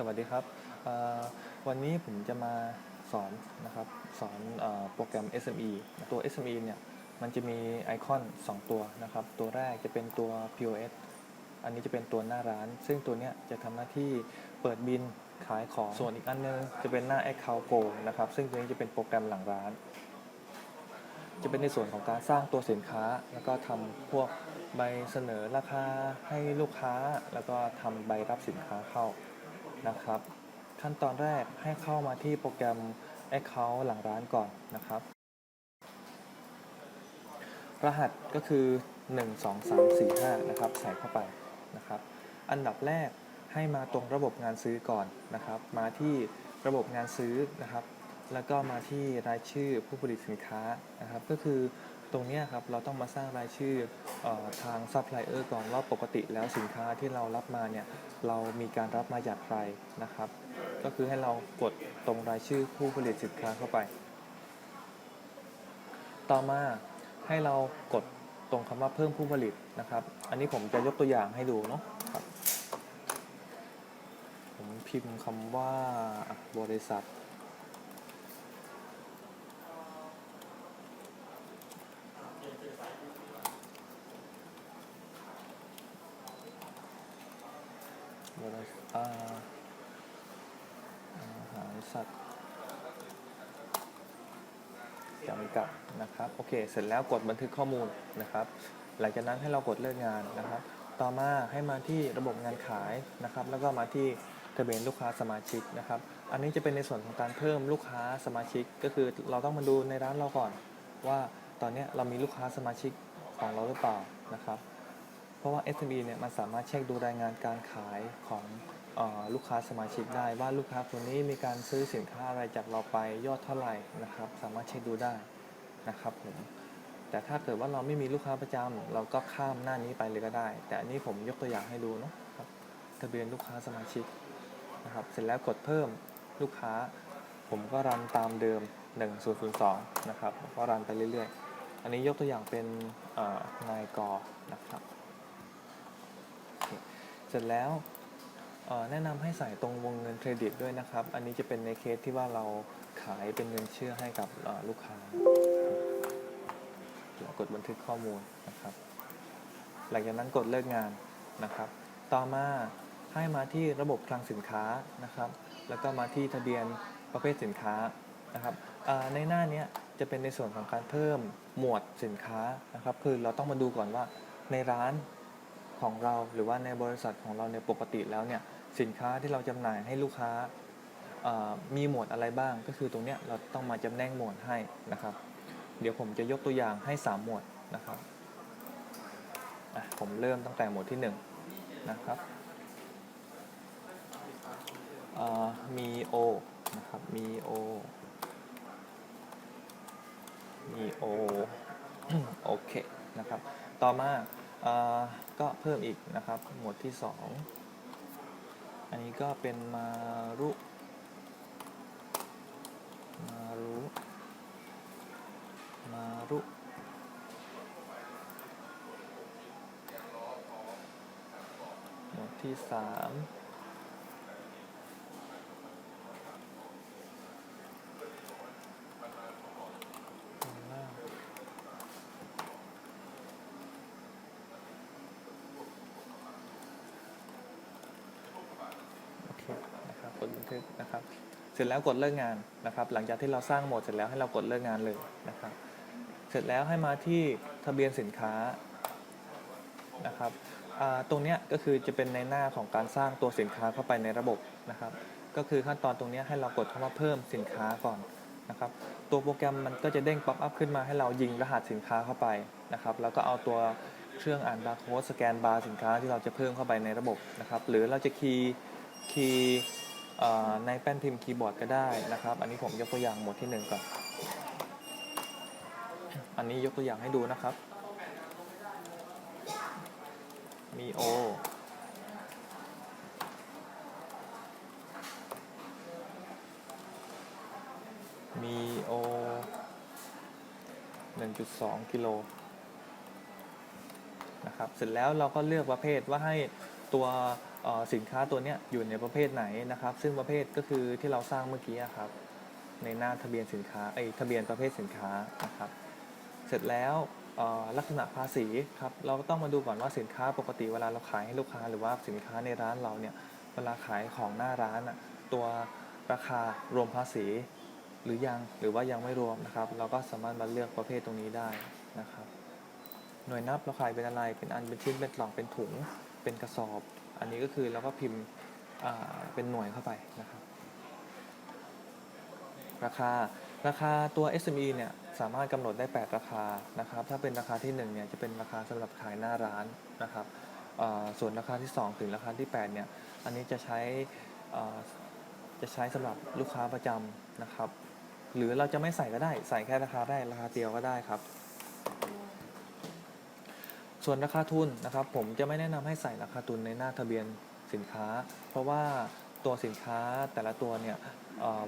สวัสดีครับ วันนี้ผมจะมาสอนนะครับสอนอโปรแกรม SME ตัว SME เนี่ยมันจะมีไอคอน 2 ตัวนะครับ ตัวแรกจะเป็นตัว POS อันนี้จะเป็นตัวหน้าร้าน ซึ่งตัวเนี้ยจะทำหน้าที่เปิดบินขายของ ส่วนอีกอันนึงจะเป็นหน้า Account Go นะครับ ซึ่งตัวนี้จะเป็นโปรแกรมหลังร้าน จะเป็นในส่วนของการสร้างตัวสินค้า แล้วก็ทำพวกใบเสนอราคาให้ลูกค้า แล้วก็ทำใบรับสินค้าเข้า นะครับ ขั้นตอนแรกให้เข้ามาที่โปรแกรม Account หลังร้านก่อนนะครับ รหัสก็คือ 1 2 3 4 5 นะครับ ใส่เข้าไปนะครับ อันดับแรกให้มาตรงระบบงานซื้อก่อนนะครับ มาที่ระบบงานซื้อนะครับ แล้วก็มาที่รายชื่อผู้ผลิตสินค้านะครับ ก็คือ ตรงนี้ครับเราต้องมาสร้างรายชื่อออทางซัพพลายเออร์ก่อนว่าปกติแล้วสินค้าที่เรารับมาเนี่ยเรามีการรับมาจากใครนะครับ ก็คือให้เรากดตรงรายชื่อผู้ผลิตสินค้าเข้าไป ต่อมาให้เรากดตรงคำว่าเพิ่มผู้ผลิตนะครับ อันนี้ผมจะยกตัวอย่างให้ดูเนาะครับ ผมพิมพ์คำว่าบริษัท บริษัทอาอาหารสัตว์ จำกัดนะครับโอเค เสร็จแล้วกดบันทึกข้อมูลนะครับ หลังจากนั้นให้เรากดเลิกงานนะครับ ต่อมาให้มาที่ระบบงานขายนะครับ แล้วก็มาที่ทะเบียนลูกค้าสมาชิกนะครับ อันนี้จะเป็นในส่วนของการเพิ่มลูกค้าสมาชิก ก็คือเราต้องมาดูในร้านเราก่อน ว่าตอนนี้เรามีลูกค้าสมาชิกของเราหรือเปล่านะครับ เพราะว่า SME เนี่ยมันสามารถเช็คดูรายงานการขายของออลูกค้าสมาชิกได้ว่าลูกค้าคนนี้มีการซื้อสินค้าอะไรจากเราไปยอดเท่าไหร่นะครับ สามารถเช็คดูได้ นะครับผมแต่ถ้าเกิดว่าเราไม่มีลูกค้าประจำเราก็ข้ามหน้านี้ไปเลยก็ได้ แต่อันนี้ผมยกตัวอย่างให้ดูเนาะครับทะเบียนลูกค้าสมาชิกนะครับ เสร็จแล้วกดเพิ่มลูกค้า ผมก็รันตามเดิม 1002 นะครับก็รันไปเรื่อยๆ อันนี้ยกตัวอย่างเป็นนายกนะครับ เสร็จแล้วแนะนำให้ใส่ตรงวงเงินเครดิตด้วยนะครับ อันนี้จะเป็นในเคสที่ว่าเราขายเป็นเงินเชื่อให้กับลูกค้า แล้วกดบันทึกข้อมูลนะครับ หลังจากนั้นกดเลิกงานนะครับ ต่อมาให้มาที่ระบบคลังสินค้านะครับ แล้วก็มาที่ทะเบียนประเภทสินค้านะครับในหน้านี้จะเป็นในส่วนของการเพิ่มหมวดสินค้านะครับ คือเราต้องมาดูก่อนว่าในร้านของเราหรือว่าในบริษัทของเราในปกติแล้วเนี่ยสินค้าที่เราจำหน่ายให้ลูกค้ามีหมวดอะไรบ้าง ก็คือตรงเนี้ยเราต้องมาจำแนกหมวดให้นะครับ เดี๋ยวผมจะยกตัวอย่างให้ 3 หมวดนะครับผมเริ่มตั้งแต่หมวดที่ 1 นะครับมีโอนะครับ มีโอ มีโอ โอเค นะครับ ต่อมาอก็เพิ่มอีกนะครับ หมวดที่ 2 อันนี้ก็เป็นมารุ มารุ มารุหมวดที่3ข้างล่าโอเคนะครับกดบันทึกนะครับ เสร็จแล้วกดเลิกงานนะครับ หลังจากที่เราสร้างโหมดเสร็จแล้วให้เรากดเลิกงานเลยนะครับ เสร็จแล้วให้มาที่ทะเบียนสินค้านะครับตรงนี้ก็คือจะเป็นในหน้าของการสร้างตัวสินค้าเข้าไปในระบบนะครับ ก็คือขั้นตอนตรงนี้ให้เรากดคำว่าเพิ่มสินค้าก่อนนะครับ ตัวโปรแกรมมันก็จะเด้งป๊อปอัพขึ้นมาให้เรายิงรหัสสินค้าเข้าไปนะครับ แล้วก็เอาตัวเครื่องอ่านบาร์โค้ดสแกนบาร์สินค้าที่เราจะเพิ่มเข้าไปในระบบนะครับ หรือเราจะคีย์คีย์ในแป้นพิมพ์คีย์บอร์ดก็ได้นะครับ อันนี้ผมยกตัวอย่างหมวดที่หนึ่งก่อน อันนี้ยกตัวอย่างให้ดูนะครับ มีโอมีโอ1.2กิโลนะครับเสร็จแล้วเราก็เลือกประเภทว่าให้ตัวสินค้าตัวนี้อยู่ในประเภทไหนนะครับ ซึ่งประเภทก็คือที่เราสร้างเมื่อกี้อะครับ ในหน้าทะเบียนสินค้าไอยทะเบียนประเภทสินค้านะครับ เสร็จแล้วลักษณะภาษีครับเราก็ต้องมาดูก่อนว่าสินค้าปกติเวลาเราขายให้ลูกค้าหรือว่าสินค้าในร้านเราเนี่ยเวลาขายของหน้าร้านอะตัวราคารวมภาษีหรือยังหรือว่ายังไม่รวมนะครับ เราก็สามารถมาเลือกประเภทตรงนี้ได้นะครับ หน่วยนับเราขายเป็นอะไรเป็นอันเป็นชิ้นเป็นกล่องเป็นถุงเป็นกระสอบ อันนี้ก็คือเราก็พิมพ์เป็นหน่วยเข้าไปนะครับ ราคาราคาตัว SME เนี่ย สามารถกำหนดได้ 8 ราคานะครับ ถ้าเป็นราคาที่1เนี่ยจะเป็นราคาสำหรับขายหน้าร้านนะครับส่วนราคาที่ 2 ถึงราคาที่8เนี่ยอันนี้จะใช้จะใช้สำหรับลูกค้าประจำนะครับ หรือเราจะไม่ใส่ก็ได้ใส่แค่ราคาแรกราคาเดียวก็ได้ครับ ส่วนราคาทุนนะครับ ผมจะไม่แนะนำให้ใส่ราคาทุนในหน้าทะเบียนสินค้า เพราะว่า ตัวสินค้าแต่ละตัวเนี่ย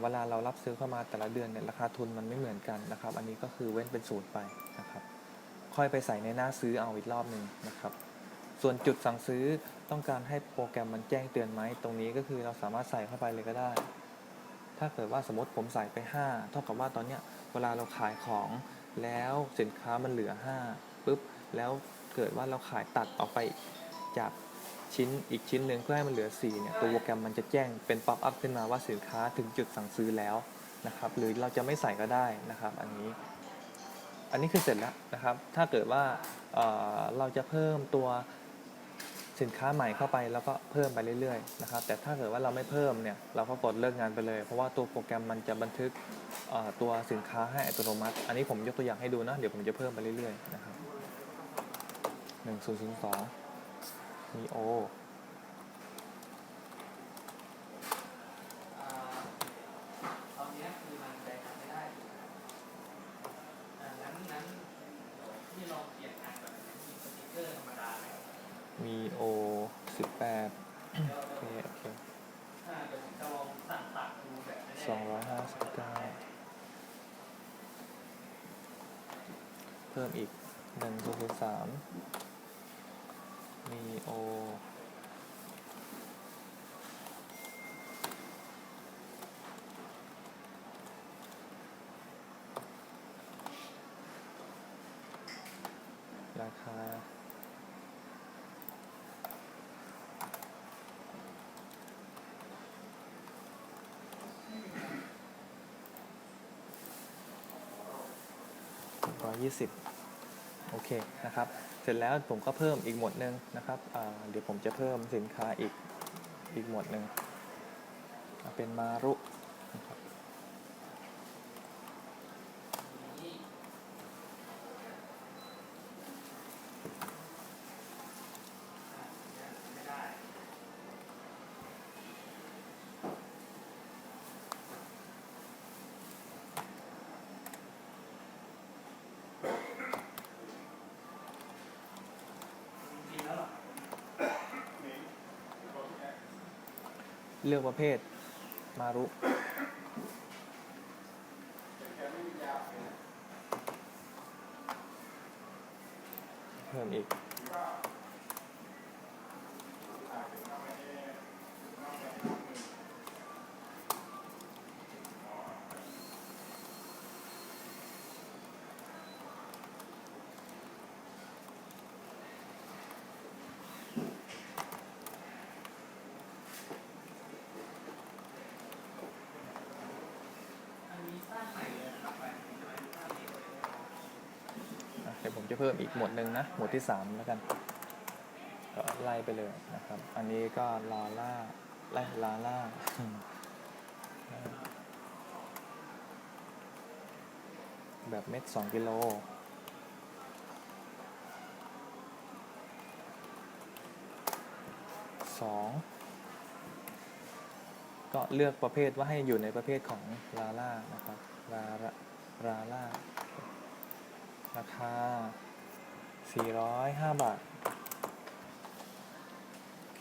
เวลาเรารับซื้อเข้ามาแต่ละเดือนเนี่ยราคาทุนมันไม่เหมือนกันนะครับ อันนี้ก็คือเว้นเป็นศูนย์ไปนะครับค่อยไปใส่ในหน้าซื้อเอาอีกรอบหนึ่งนะครับส่วนจุดสั่งซื้อต้องการให้โปรแกรมมันแจ้งเตือนไหมตรงนี้ก็คือเราสามารถใส่เข้าไปเลยก็ได้ ถ้าเกิดว่าสมมติผมใส่ไป 5 เท่ากับว่าตอนเนี้ยเวลาเราขายของแล้วสินค้ามันเหลือ5ปุ๊บแล้วเกิดว่าเราขายตัดออกไปจาก ชิ้นอีกชิ้นหนึ่งเพื่อให้มันเหลือ4เนี่ยตัวโปรแกรมมันจะแจ้งเป็นป๊อปอัพขึ้นมาว่าสินค้าถึงจุดสั่งซื้อแล้วนะครับหรือเราจะไม่ใส่ก็ได้นะครับอันนี้ อันนี้คือเสร็จแล้วนะครับ ถ้าเกิดว่าเเราจะเพิ่มตัวสินค้าใหม่เข้าไปแล้วก็เพิ่มไปเรื่อยๆนะครับแต่ถ้าเกิดว่าเราไม่เพิ่มเนี่ยเราก็กดเลิกงานไปเลย เพราะว่าตัวโปรแกรมมันจะบันทึกตัวสินค้าให้อัตโนมัติ อันนี้ผมยกตัวอย่างให้ดูนะเดี๋ยวผมจะเพิ่มไปเรื่อยๆนะครับหนึ่งศูนย์สิบสอง มีโอตอนนี้ยคือมันใจทำไม่ได้อ่างั้นงั้นเดี๋ยวพี่ลองเปลี่ยนงานแบบมีสติ๊กเกอร์ธรรมดามีโอสิบแปดเดี๋ยโอเคโอเคสองร้อยห้าสิบเก้าเพิ่มอีกหนึ่งศูนย์สาม มีโอราคาร้อยยี่สิบ โอเคนะครับ เสร็จแล้วผมก็เพิ่มอีกหมวดหนึ่งนะครับเดี๋ยวผมจะเพิ่มสินค้าอีกอีกหมวดหนึ่งเป็นมารุนะครับ นี่ ไม่ได้ กินแล้วเหรอ เลือกประเภท มารุ เพิ่มอีก อันนี้สร้างใหม่เลยนะครับไปใช่ไหมสร้างเองเลย อะเดี๋ยวผมจะเพิ่มอีกหมวดหนึ่งนะ หมวดที่สามแล้วกันก็ไล่ไปเลยนะครับ อันนี้ก็ลาล่าไล่ลาล่าแบบเม็ดสองกิโลสองก็เลือกประเภทว่าให้อยู่ในประเภทของลาล่านะครับลาลาลาล่า ราคา 405 บาทโอเค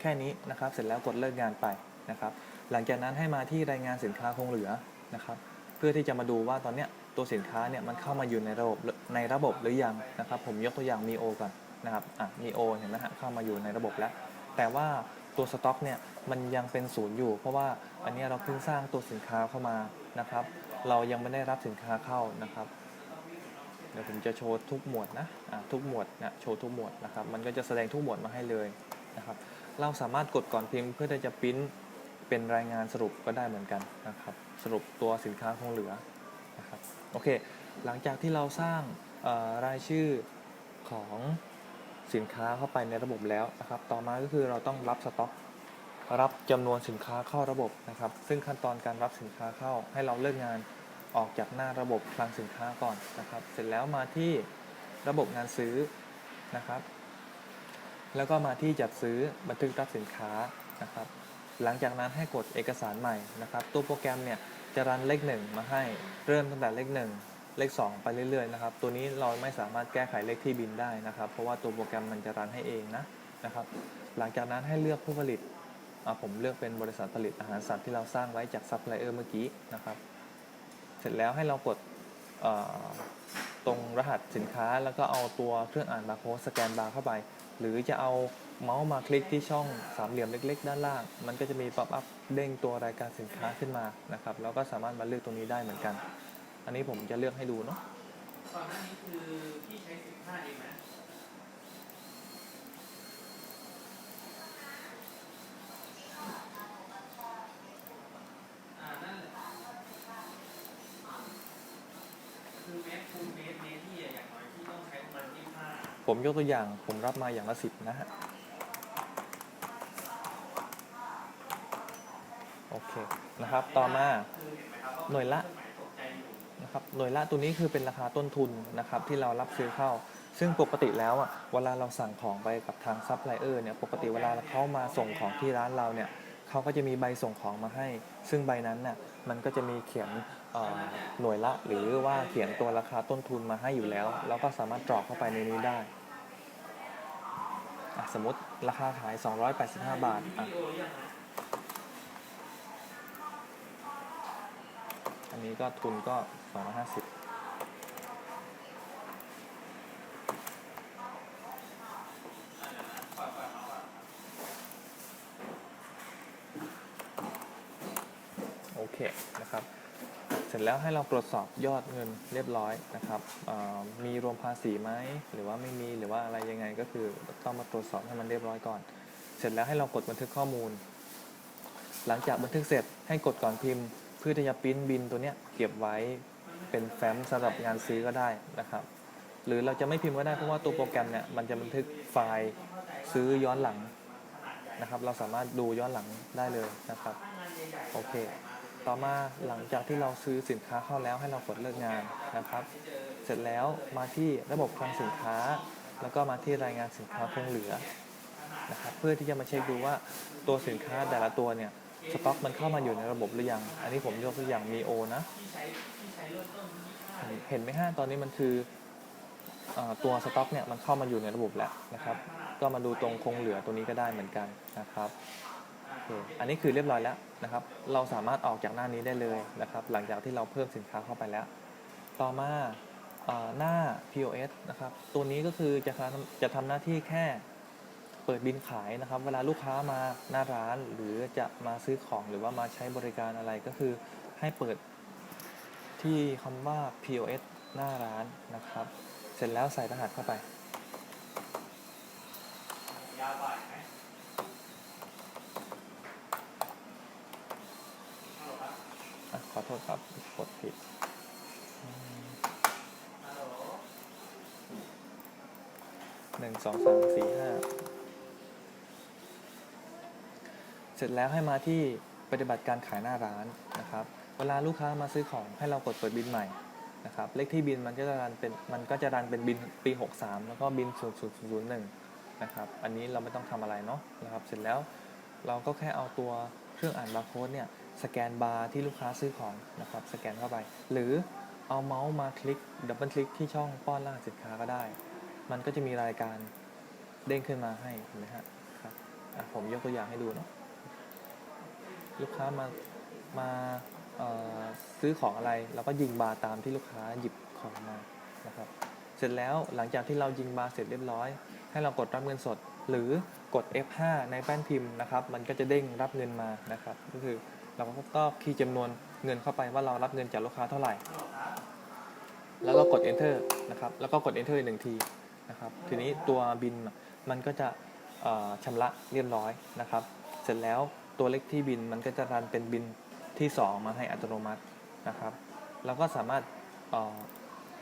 แค่นี้นะครับ เสร็จแล้วกดเลิกงานไปนะครับ หลังจากนั้นให้มาที่รายงานสินค้าคงเหลือนะครับ เพื่อที่จะมาดูว่าตอนเนี้ยตัวสินค้าเนี่ยมันเข้ามาอยู่ในระบบในระบบหรือยังนะครับ ผมยกตัวอย่างมีโอก่อนนะครับอะมีโอเห็นไหมฮะเข้ามาอยู่ในระบบแล้ว แต่ว่าตัวสต็อกเนี่ยมันยังเป็นศูนย์อยู่ เพราะว่าอันนี้เราเพิ่งสร้างตัวสินค้าเข้ามานะครับ เรายังไม่ได้รับสินค้าเข้านะครับ ดี๋ยวผมจะโชว์ทุกหมวดนะทุกหมวดนะโชว์ทุกหมวดนะครับมันก็จะแสดงทุกหมวดมาให้เลยนะครับเราสามารถกดก่อนพิมพ์เพื่อที่จะปริ้นเป็นรายงานสรุปก็ได้เหมือนกันนะครับสรุปตัวสินค้าคงเหลือนะครับโอเคหลังจากที่เราสร้างรายชื่อของสินค้าเข้าไปในระบบแล้วนะครับ ต่อมาก็คือเราต้องรับสต็อก รับจำนวนสินค้าเข้าระบบนะครับ ซึ่งขั้นตอนการรับสินค้าเข้าให้เราเลิกงาน ออกจากหน้าระบบคลังสินค้าก่อนนะครับ เสร็จแล้วมาที่ระบบงานซื้อนะครับ แล้วก็มาที่จัดซื้อบันทึกรับสินค้านะครับ หลังจากนั้นให้กดเอกสารใหม่นะครับ ตัวโปรแกรมเนี่ยจะรันเลขหนึ่งมาให้เริ่มตั้งแต่เลขหนึ่งเลข 2 ไปเรื่อยๆนะครับ ตัวนี้เราไม่สามารถแก้ไขเลขที่บินได้นะครับ เพราะว่าตัวโปรแกรมมันจะรันให้เองนะนะครับ หลังจากนั้นให้เลือกผู้ผลิตผมเลือกเป็นบริษัทผลิตอาหารสัตว์ที่เราสร้างไว้จากซัพพลายเออร์เมื่อกี้นะครับ เสร็จแล้วให้เรากดตรงรหัสสินค้าแล้วก็เอาตัวเครื่องอ่านบาร์โค้ดสแกนบาร์เข้าไป หรือจะเอาเมาส์มาคลิกที่ช่องสามเหลี่ยมเล็ก ๆ ด้านล่าง มันก็จะมีป๊อปอัพเด้งตัวรายการสินค้าขึ้นมานะครับแล้วก็สามารถมาเลือกตรงนี้ได้เหมือนกัน อันนี้ผมจะเลือกให้ดูเนาะก่อนหน้านี้คือพี่ใช้สิบห้าเองไหมอ่านั่นแหละคือเมตรคูณเมตรเมตรที่อะอย่างน้อยที่ต้องใช้ประมาณยี่สิบห้า ผมยกตัวอย่างผมรับมาอย่างละสิบนะฮะโอเคนะครับต่อมาหน่วยละนะครับหน่วยละตัวนี้คือเป็นราคาต้นทุนนะครับที่เรารับซื้อเข้า ซึ่งปกติแล้วอะเวลาเราสั่งของไปกับทางซัพพลายเออร์เนี่ยปกติเวลาเขามาส่งของที่ร้านเราเนี่ยเขาก็จะมีใบส่งของมาให้ ซึ่งใบนั้นน่ะมันก็จะมีเขียน หน่วยละหรือว่าเขียนตัวราคาต้นทุนมาให้อยู่แล้ว เราก็สามารถกรอกเข้าไปในนี้ได้ สมมติราคาขาย 285 บาทอะวิดีโอหรือยังนะอันนี้ก็ทุนก็ 250 ปล่อยปล่อยเขาอะ โอเคนะครับ เสร็จ แล้วให้เราตรวจสอบยอดเงินเรียบร้อยนะครับมีรวมภาษีไหมหรือว่าไม่มีหรือว่าอะไรยังไงก็คือต้องมาตรวจสอบให้มันเรียบร้อยก่อน เสร็จแล้วให้เรากดบันทึกข้อมูล หลังจากบันทึกเสร็จให้กดก่อนพิมพ์เพื่อที่จะปริ้นบินตัวเนี้ยเก็บไว้เป็นแฟ้มสำหรับงานซื้อก็ได้นะครับ หรือเราจะไม่พิมพ์ก็ได้เพราะว่าตัวโปรแกรมเนี่ยมันจะบันทึกไฟล์ซื้อย้อนหลังนะครับ เราสามารถดูย้อนหลังได้เลยนะครับ โอเค ต่อมาหลังจากที่เราซื้อสินค้าเข้าแล้วให้เรากดเลิกงานนะครับ เสร็จแล้วมาที่ระบบคลังสินค้า แล้วก็มาที่รายงานสินค้าคงเหลือนะครับเพื่อที่จะมาเช็คดูว่าตัวสินค้าแต่ละตัวเนี่ยสต็อกมันเข้ามาอยู่ในระบบหรือยัง อันนี้ผมยกตัวอย่างมีโอนะ เห็นไหมฮะตอนนี้มันคืออตัวสต็อกเนี่ยมันเข้ามาอยู่ในระบบแล้วนะครับ ก็มาดูตรงคงเหลือตัวนี้ก็ได้เหมือนกันนะครับ อันนี้คือเรียบร้อยแล้วนะครับ เราสามารถออกจากหน้านี้ได้เลยนะครับ หลังจากที่เราเพิ่มสินค้าเข้าไปแล้ว ต่อมาหน้า POS นะครับ ตัวนี้ก็คือจะทำจะทำหน้าที่แค่เปิดบินขายนะครับ เวลาลูกค้ามาหน้าร้าน หรือจะมาซื้อของหรือว่ามาใช้บริการอะไรก็คือให้เปิดที่คำว่า POS หน้าร้านนะครับ เสร็จแล้วใส่รหัสเข้าไปยาบ่าไหมฮัลโหลครับ อะขอโทษครับกดผิดหนึ่งสองสามสี่ห้าเสร็จแล้วให้มาที่ปฏิบัติการขายหน้าร้านนะครับ เวลาลูกค้ามาซื้อของให้เรากดเปิดบินใหม่นะครับเลขที่บินมันก็จะรันเป็นมันก็จะรันเป็นบินปี 63 แล้วก็บิน 0001นะครับอันนี้เราไม่ต้องทำอะไรเนาะนะครับเสร็จแล้วเราก็แค่เอาตัวเครื่องอ่านบาร์โค้ดเนี่ย สแกนบาร์ที่ลูกค้าซื้อของนะครับสแกนเข้าไป หรือเอาเมาส์มาคลิกดับเบิลคลิกที่ช่องป้อนรหัสสินค้าก็ได้ มันก็จะมีรายการเด้งขึ้นมาให้เห็นไหมฮะครับผมยกตัวอย่างให้ดูเนาะลูกค้ามามาซื้อของอะไรเราก็ยิงบาร์ตามที่ลูกค้าหยิบของมานะครับเสร็จแล้วหลังจากที่เรายิงบาร์เสร็จเรียบร้อย ให้เรากดรับเงินสด หรือกกด F5 ในแป้นพิมพ์นะครับ มันก็จะเด้งรับเงินมานะครับ ก็คือ เราก็ต้องคีย์จำนวนเงินเข้าไปว่าเรารับเงินจากลูกค้าเท่าไหร่ แล้วก็กด enter นะครับ แล้วก็กด enter อีกหนึ่งทีนะครับ ทีนี้ตัวบินมันก็จะเอ่อชำระเรียบร้อยนะครับ เสร็จแล้วตัวเลขที่บินมันก็จะรันเป็นบินที่ 2 มาให้อัตโนมัตินะครับ แล้วก็สามารถ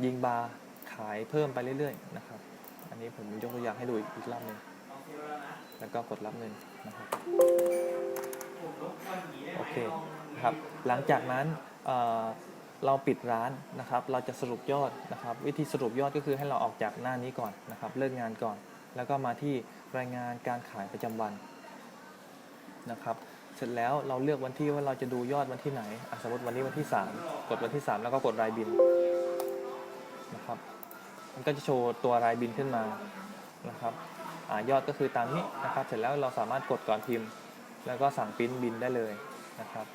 ยิงบาร์ขายเพิ่มไปเรื่อยๆนะครับ อันนี้ผมยกตัวอย่างให้ดูอีกรอบหนึ่งแล้วก็กดรับเงินนะครับ ผมรบกวนหนีได้ไหมโอเคลองครับหลังจากนั้นเอ่อเราปิดร้านนะครับ เราจะสรุปยอดนะครับ วิธีสรุปยอดก็คือให้เราออกจากหน้านี้ก่อนนะครับ เลิกงานก่อน แล้วก็มาที่รายงานการขายประจำวันนะครับ เสร็จแล้วเราเลือกวันที่ว่าเราจะดูยอดวันที่ไหนอะสมมติวันนี้วันที่ 3 กดวันที่ 3 แล้วก็กดรายบินนะครับ มันก็จะโชว์ตัวรายบินขึ้นมานะครับอายอดก็คือตามนี้นะครับ เสร็จแล้วเราสามารถกดก่อนพิมพ์ แล้วก็สั่งปริ้นบินได้เลยนะครับ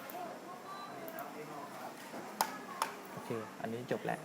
โอเค อันนี้จบแล้ว